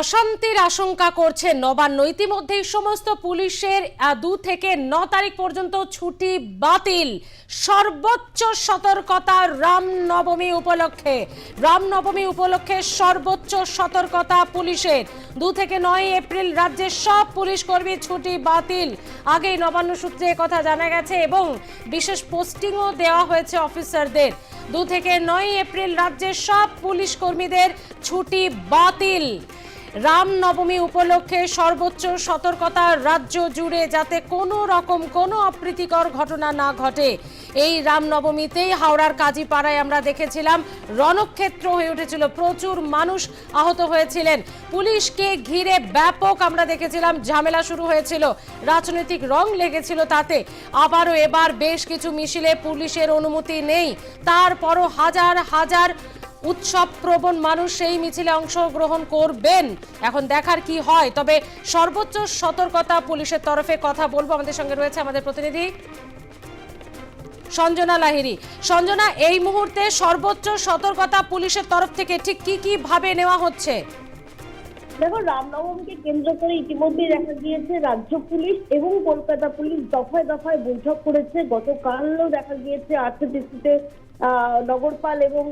অশান্তির আশঙ্কা করছে নবান্ন। ইতিমধ্যেই সমস্ত পুলিশের দু থেকে ন তারিখ পর্যন্ত ছুটি বাতিল। সর্বোচ্চ সতর্কতা রামনবমী উপলক্ষে। রামনবমী উপলক্ষে সর্বোচ্চ সতর্কতা পুলিশের। দু থেকে নয় এপ্রিল রাজ্যের সব পুলিশ কর্মী ছুটি বাতিল। আগেই নবান্ন সূত্রে কথা জানা গেছে এবং বিশেষ পোস্টিংও দেওয়া হয়েছে অফিসারদের। দু থেকে নয় এপ্রিল রাজ্যের সব পুলিশ কর্মীদের ছুটি বাতিল। রামনবমী উপলক্ষে সর্বোচ্চ সতর্কতা রাজ্য জুড়ে যাতে কোনো রকম কোনো অপ্রীতিকর ঘটনা না ঘটে। এই রামনবমীতেই হাওড়ার কাজীপাড়ায় আমরা দেখেছিলাম, রণক্ষেত্র হয়ে উঠেছিল, প্রচুর মানুষ আহত হয়েছিলেন। পুলিশকে ঘিরে ব্যাপক আমরা দেখেছিলাম, ঝামেলা শুরু হয়েছিল। রাজনৈতিক রং লেগেছিল তাতে। আবারও এবার বেশ কিছু মিছিলে পুলিশের অনুমতি নেই। তারপরও হাজার হাজার উৎসব প্রবণ মানুষ সেই মিছিলে অংশগ্রহণ করবেন। এখন দেখার কি হয়, তবে সর্বোচ্চ সতর্কতা পুলিশের তরফে কথা বলব। আমাদের সঙ্গে রয়েছে আমাদের প্রতিনিধি সঞ্জনা লাহিরি সঞ্জনা, এই মুহূর্তে সর্বোচ্চ সতর্কতা পুলিশের তরফ থেকে ঠিক কি কি ভাবে নেওয়া হচ্ছে? দেখো, রামনবমীকে কেন্দ্র করে ইতিমধ্যে দেখা গিয়েছে, রাজ্য পুলিশ এবং কলকাতা পুলিশ দফায় দফায় বৈঠক করেছে। গতকালও দেখা গিয়েছে আরসিটিসিতে নগরপাল এবং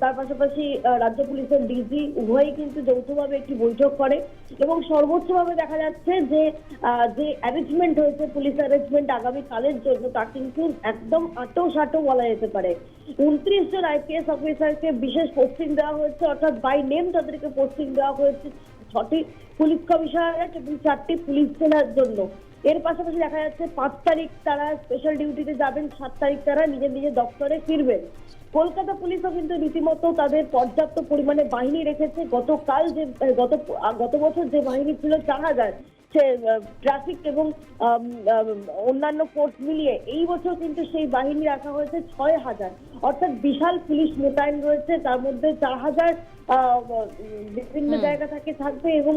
তার পাশাপাশি রাজ্য পুলিশের ডিজি উভয়ই কিন্তু যৌথভাবে একটি বৈঠক করে এবং সর্বোচ্চভাবে দেখা যাচ্ছে যে যে অ্যারেঞ্জমেন্ট হয়েছে পুলিশ অ্যারেঞ্জমেন্ট আগামী কালের জন্য, তা কিন্তু একদম আটো সাটো বলা যেতে পারে। উনত্রিশ জন আইপিএস অফিসারকে বিশেষ পোস্টিং দেওয়া হয়েছে, অর্থাৎ বাই নেম তাদেরকে পোস্টিং দেওয়া হয়েছে ছটি পুলিশ কমিশনারেট এবং চারটি পুলিশ জেলার জন্য। এর পাশাপাশি দেখা যাচ্ছে পাঁচ তারিখ তারা স্পেশাল ডিউটিতে যাবেন সাত তারিখ তারা নিজের নিজের দপ্তরে ফিরবেন। কলকাতা পুলিশও কিন্তু রীতিমতো তাদের পর্যাপ্ত পরিমাণে বাহিনী রেখেছে। গতকাল যে গত গত বছর যে বাহিনী ছিল চার হাজার সে ট্রাফিক এবং অন্যান্য ফোর্স মিলিয়ে এই বছর কিন্তু সেই বাহিনী রাখা হয়েছে ছয় হাজার। অর্থাৎ বিশাল পুলিশ মোতায়েন রয়েছে। তার মধ্যে চার হাজার আহ, বিভিন্ন জায়গা থেকে থাকবে এবং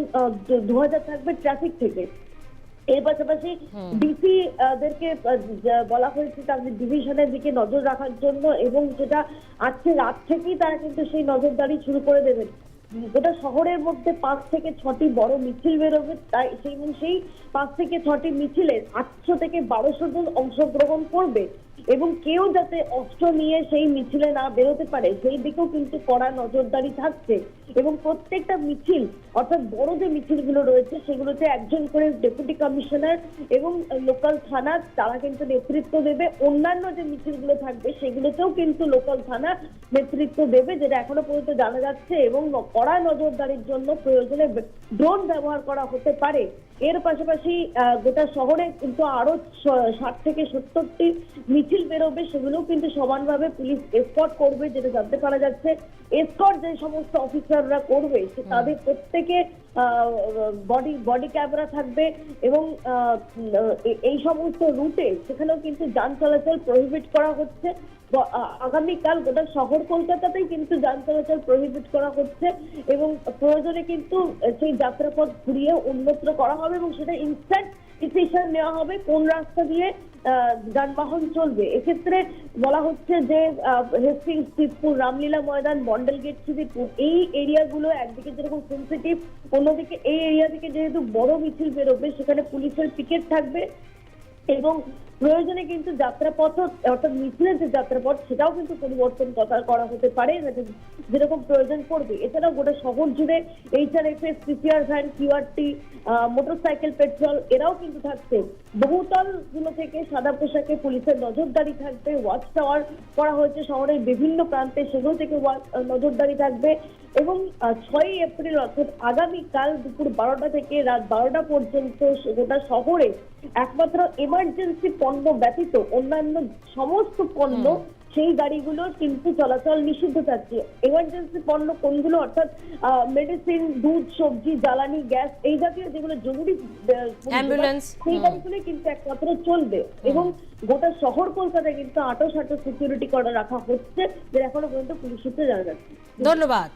দু হাজার থাকবে ট্রাফিক থেকে। এর পাশাপাশি ডিসি দেরকে বলা হয়েছে তাদের ডিভিশনের দিকে নজর রাখার জন্য এবং যেটা আজকে রাত থেকেই তারা কিন্তু সেই নজরদারি শুরু করে দেবেন। গোটা শহরের মধ্যে পাঁচ থেকে ছটি বড় মিছিল বেরোবে তাই সেই সেই পাঁচ থেকে ছটি মিছিলে আটশো থেকে বারোশো জন অংশগ্রহণ করবে। এবং কেউ যাতে অস্ত্র নিয়ে সেই মিছিলে না বেরোতে পারে, সেই দিকেও কিন্তু কড়া নজরদারি থাকছে। এবং প্রত্যেকটা মিছিল, অর্থাৎ বড় যে মিছিলগুলো রয়েছে, সেগুলোতে একজন করে ডেপুটি কমিশনার এবং লোকাল থানা, তারা কিন্তু নেতৃত্ব দেবে। অন্যান্য যে মিছিলগুলো থাকবে, সেগুলোতেও কিন্তু লোকাল থানা নেতৃত্ব দেবে, যেটা এখনও পর্যন্ত জানা যাচ্ছে। এবং কড়া নজরদারির জন্য প্রয়োজনে ড্রোন ব্যবহার করা হতে পারে। এর পাশাপাশি আহ, গোটা শহরে কিন্তু আরও ষাট থেকে সত্তরটি মিছিল বেরোবে সেগুলোও কিন্তু সমানভাবে পুলিশ এসকট করবে যেটা জানতে পারা যাচ্ছে। এসকট যে সমস্ত অফিসাররা করবে সে তাদের প্রত্যেকে বডি বডি ক্যামেরা থাকবে এবং এই সমস্ত রুটে সেখানেও কিন্তু যান চলাচল প্রহিবিট করা হচ্ছে। আগামীকাল গোটা শহর কলকাতাতেই কিন্তু যান চলাচল প্রহিবিট করা হচ্ছে এবং প্রয়োজনে কিন্তু সেই যাত্রাপথ ঘুরিয়ে উন্নত করা হবে এবং সেটা ইনস্ট্যান্ট ডিসিশন নেওয়া হবে, কোন রাস্তা দিয়ে যানবাহন চলবে। এক্ষেত্রে বলা হচ্ছে যে হেস্টিংস শিবপুর রামলীলা ময়দান মন্ডল গেট শিবিরপুর এই এরিয়াগুলো একদিকে যেরকম সেন্সিটিভ অন্যদিকে এই এরিয়া থেকে যেহেতু বড় মিছিল বেরোবে, সেখানে পুলিশের পিকেট থাকবে এবং প্রয়োজনে কিন্তু যাত্রাপথ অর্থাৎ মিছিলের যে যাত্রাপথ, সেটাও কিন্তু পরিবর্তন করা হতে পারে যেরকম প্রয়োজন পড়বে। এছাড়াও গোটা শহর জুড়ে HRFS CCR van QRT motorcycle patrol এরাও কিন্তু থাকছে। বহুতলগুলো থেকে সাদা পোশাকে পুলিশের নজরদারি থাকবে ওয়াচ টাওয়ার করা হয়েছে শহরের বিভিন্ন প্রান্তে, সেগুলো থেকে নজরদারি থাকবে এবং ছয়ই এপ্রিল, অর্থাৎ আগামীকাল দুপুর বারোটা থেকে রাত বারোটা পর্যন্ত গোটা শহরে একমাত্র এমার্জেন্সি পণ্য ব্যতীত অন্যান্য সমস্ত পণ্য সেই গাড়িগুলোর কিন্তু চলাচল নিষিদ্ধ থাকছে। এমার্জেন্সি পণ্য কোনগুলো অর্থাৎ মেডিসিন দুধ সবজি জ্বালানি গ্যাস এই জাতীয় যেগুলো জরুরি সেই হুম। গাড়িগুলোই কিন্তু একমাত্র চলবে। এবং গোটা শহর কলকাতায় কিন্তু আটো সাটো সিকিউরিটি করা রাখা হচ্ছে যেটা এখনও পর্যন্ত পুলিশ সূত্রে জানা যাচ্ছে। ধন্যবাদ।